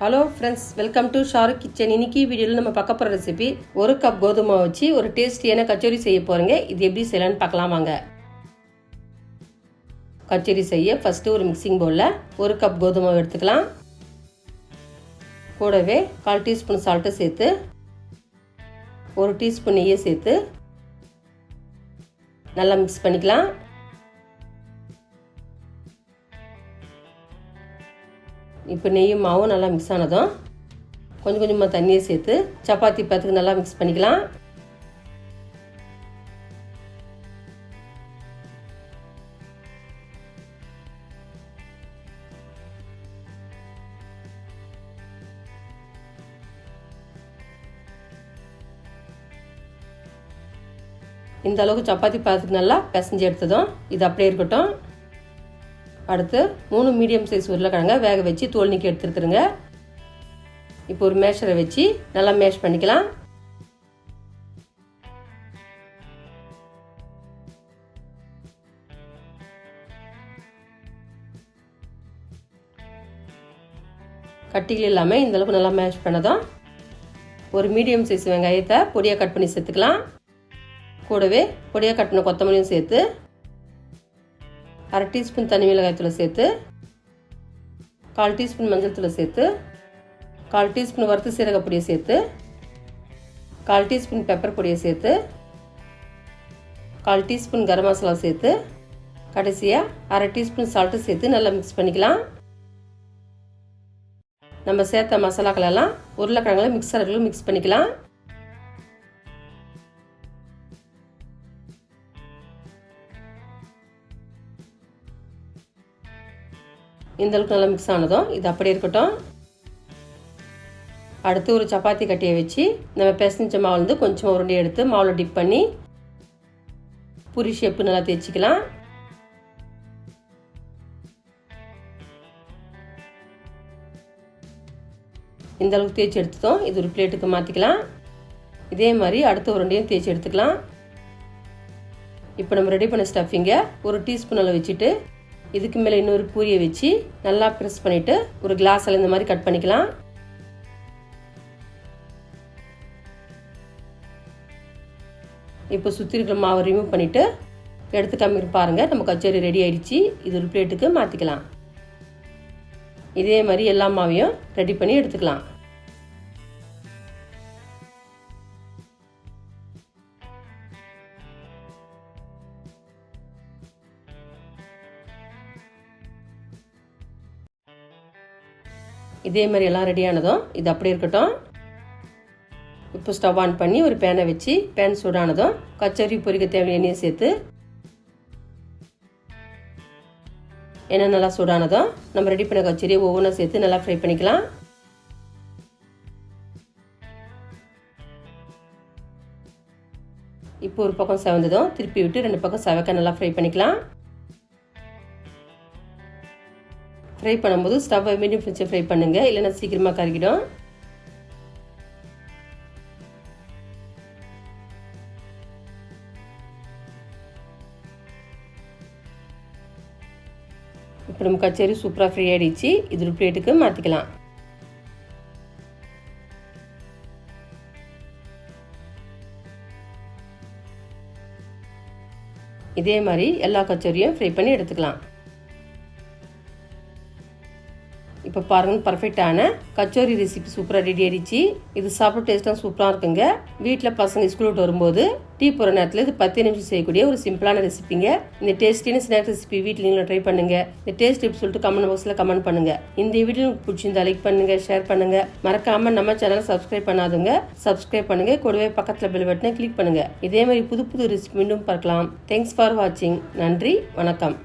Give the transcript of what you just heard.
Hello friends welcome to Shahrukh kitchen இன்னைக்கு வீடியோவில் நம்ம பார்க்க போகிற ரெசிபி ஒரு கப் கோதுமை வச்சு ஒரு டேஸ்டியான கச்சோரி செய்ய போகிறீங்க இது எப்படி செய்யலாம்னு பார்க்கலாம் வாங்க. கச்சோரி செய்ய ஃபஸ்ட்டு ஒரு மிக்சிங் பவுலில் ஒரு கப் கோதுமை எடுத்துக்கலாம். கூடவே கால் டீஸ்பூன் சால்ட்டு சேர்த்து ஒரு டீஸ்பூன் நெய்யை சேர்த்து நல்லா மிக்ஸ் பண்ணிக்கலாம். இப்போ நெய்யும் மாவும் நல்லா மிக்ஸ் ஆனதும் கொஞ்சம் கொஞ்சமாக தண்ணியை சேர்த்து சப்பாத்தி பத்துக்கு நல்லா மிக்ஸ் பண்ணிக்கலாம். இந்த அளவுக்கு சப்பாத்தி பார்த்துட்டு நல்லா பிசைஞ்சு எடுத்ததும் இது அப்படியே இருக்கட்டும். அடுத்து மூணு மீடியம் சைஸ் உருளைக்கிழங்க வேக வச்சு தோல் நீக்கி எடுத்துருக்குறேங்க இப்போ ஒரு மேஷரை வச்சு நல்லா மேஷ் பண்ணிக்கலாம். கட்டிகள் இல்லாமல் இந்தளவுக்கு நல்லா மேஷ் பண்ணதும் ஒரு மீடியம் சைஸ் வெங்காயத்தை பொடியாக கட் பண்ணி சேர்த்துக்கலாம். கூடவே பொடியாக கட்டின கொத்தமல்லியும் சேர்த்து அரை டீஸ்பூன் தனி மிளகாய்த்தூளை சேர்த்து கால் டீஸ்பூன் மஞ்சள் தூளை சேர்த்து கால் டீஸ்பூன் வறுத்து சீரக பொடியை சேர்த்து கால் டீஸ்பூன் பெப்பர் பொடியை சேர்த்து கால் டீஸ்பூன் கரம் மசாலா சேர்த்து கடைசியாக அரை டீஸ்பூன் சால்ட்டு சேர்த்து நல்லா மிக்ஸ் பண்ணிக்கலாம். நம்ம சேர்த்த மசாலாக்களெல்லாம் உருளைக்கிழங்குல மிக்சரில் மிக்ஸ் பண்ணிக்கலாம். இந்தளவுக்கு நல்லா மிக்ஸ் ஆனதும் இது அப்படி இருக்கட்டும். அடுத்து ஒரு சப்பாத்தி கட்டியை வச்சு நம்ம பிசைஞ்ச மாவுலேருந்து கொஞ்சம் உருண்டை எடுத்து மாவில் டிப் பண்ணி புரி ஷேப்பு நல்லா தேய்ச்சிக்கலாம். இந்த அளவுக்கு தேய்ச்சி எடுத்துட்டோம். இது ஒரு பிளேட்டுக்கு மாற்றிக்கலாம் இதே மாதிரி அடுத்த உருண்டையும் தேய்ச்சி எடுத்துக்கலாம். இப்போ நம்ம ரெடி பண்ண ஸ்டஃபிங்கை ஒரு டீஸ்பூன் அளவு வச்சுட்டு இதுக்கு மேலே இன்னொரு பூரியை வச்சு நல்லா ப்ரெஸ் பண்ணிவிட்டு ஒரு கிளாஸில் இந்த மாதிரி கட் பண்ணிக்கலாம். இப்போ சுற்றி இருக்கிற மாவை ரிமூவ் பண்ணிவிட்டு எடுத்து கம்மி பாருங்கள் நம்ம கச்சேரி ரெடி ஆயிடுச்சு. இது ஒரு பிளேட்டுக்கு மாற்றிக்கலாம் இதே மாதிரி எல்லா மாவையும் ரெடி பண்ணி எடுத்துக்கலாம். இதே மாதிரி எல்லாம் ரெடியானதும் இது அப்படி இருக்கட்டும். இப்போ ஸ்டவ் ஆன் பண்ணி ஒரு பேனை வச்சு பேன் சூடானதும் கச்சேரி பொரிக்க தேவையான எண்ணெயை சேர்த்து எண்ணெய் நல்லா சூடானதும் நம்ம ரெடி பண்ண கச்சேரியை ஒவ்வொன்றா சேர்த்து நல்லா ஃப்ரை பண்ணிக்கலாம். இப்போ ஒரு பக்கம் செவந்ததும் திருப்பி விட்டு ரெண்டு பக்கம் செவக்க நல்லா ஃப்ரை பண்ணிக்கலாம். ஃப்ரை பண்ணும்போது ஸ்டவ்வை மீடியம் ஃப்ளேமில் ஃப்ரை பண்ணுங்கள் இல்லைன்னா சீக்கிரமாக கருகிடும். இப்போ நம்ம கச்சேரி சூப்பராக ஃப்ரீ ஆகிடுச்சு இது ஒரு பிளேட்டுக்கு மாற்றிக்கலாம் இதே மாதிரி எல்லா கச்சேரியும் ஃப்ரை பண்ணி எடுத்துக்கலாம். இப்போ பாருங்கள் பர்ஃபெக்டான கச்சோரி ரெசிபி சூப்பராக ரெடி ஆயிடுச்சு. இது சாப்பிட டேஸ்ட்டாக சூப்பராக இருக்குங்க. வீட்டில் பசங்க ஸ்கூல் விட்டு வரும்போது டீ போகிற நேரத்தில் இது பத்து நிமிஷம் செய்யக்கூடிய ஒரு சிம்பிளான ரெசிபிங்க இந்த டேஸ்டியான ஸ்நாக்ஸ் ரெசிபி வீட்டில் நீங்களும் ட்ரை பண்ணுங்க. இந்த டேஸ்ட் எப்படி சொல்லிட்டு கமெண்ட் பாக்ஸில் கமெண்ட் பண்ணுங்க. இந்த வீடியோ உங்களுக்கு பிடிச்சிருந்தா லைக் பண்ணுங்க ஷேர் பண்ணுங்க. மறக்காம நம்ம சேனலை சப்ஸ்கிரைப் பண்ணாதுங்க சப்ஸ்கிரைப் பண்ணுங்க. கூடவே பக்கத்தில் பெல் பட்டனை கிளிக் பண்ணுங்க. இதே மாதிரி புது புது ரெசிபி மீண்டும் பார்க்கலாம். தேங்க்ஸ் ஃபார் வாட்சிங் நன்றி வணக்கம்.